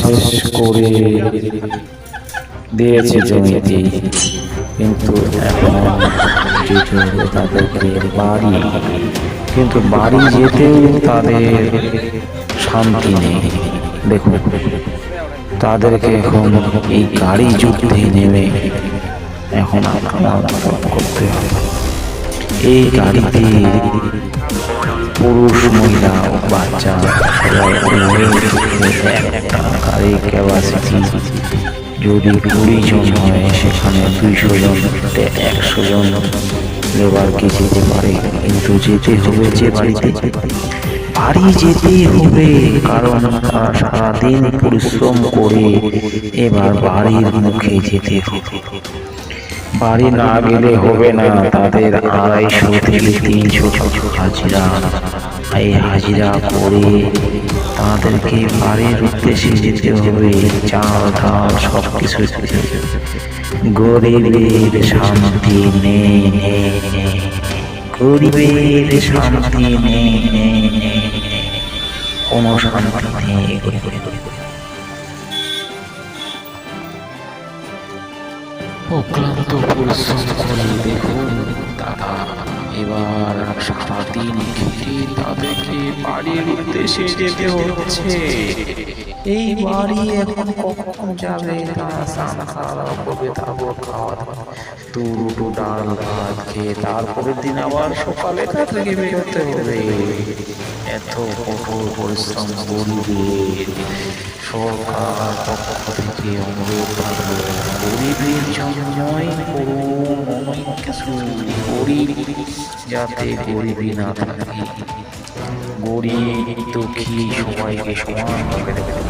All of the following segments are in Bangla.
শেষ করে দিয়েছে জমিতে কিন্তু এখন তাদেরকে বাড়ি কিন্তু বাড়ি যেতেও তাদের শান্তি নেই দেখুন তাদেরকে এখন এই গাড়ি যুদ্ধে নেমে এখন আক্রমণ করতে হবে। এই গাড়িতে পুরুষ মহিলা বাচ্চা একটা গাড়ির ক্যাপাসিটি যদি কুড়ি জন হয় সেখানে দুইশো জন একশো জন লেবারকে যেতে পারে কিন্তু যেতে হবে যে বাড়িতে বাড়ি যেতে হবে কারণ সারাদিন পরিশ্রম করে, এবার বাড়ির মুখে যেতে হবে। বাড়ি না গেলে হবে না। তাদের আড়াইশো থেকে তিনশো হাজিরা। এই হাজিরা করে তাদেরকে বাড়ির উদ্দেশ্যে যেতে হবে। চাল, ডাল সব কিছু গরিবের শান্তি নেই। গরিবের শান্তি নেই। কোনো শান্তি নেই অক্লান্ত পরিশ্রম করে দেখুন দাদা এবার সারাদিন খেটে তাদেরকে বাড়ির উদ্দেশ্যে যেতে হচ্ছে। এই বাড়ি এখন কখন যাবে তারা স্নান খাওয়া করবে তারপর খাওয়া দাওয়া দু দুটো ডাল ভাত খেয়ে তারপরের দিন আবার সকালে তাদেরকে বেরোতে হবে। এত কঠোর পরিশ্রম গরিবের। সরকার পক্ষ থেকে অনুরোধ থাকল গরিবের জন্যই করুন কিছু গরিব যাতে গরিবই না থাকে। গরিব দুঃখী সবাইকে সমানভাবে দেখে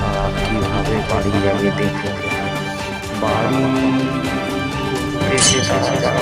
তারা কীভাবে বাড়ি যাবে দেখুন বাড়ি দেশে তারা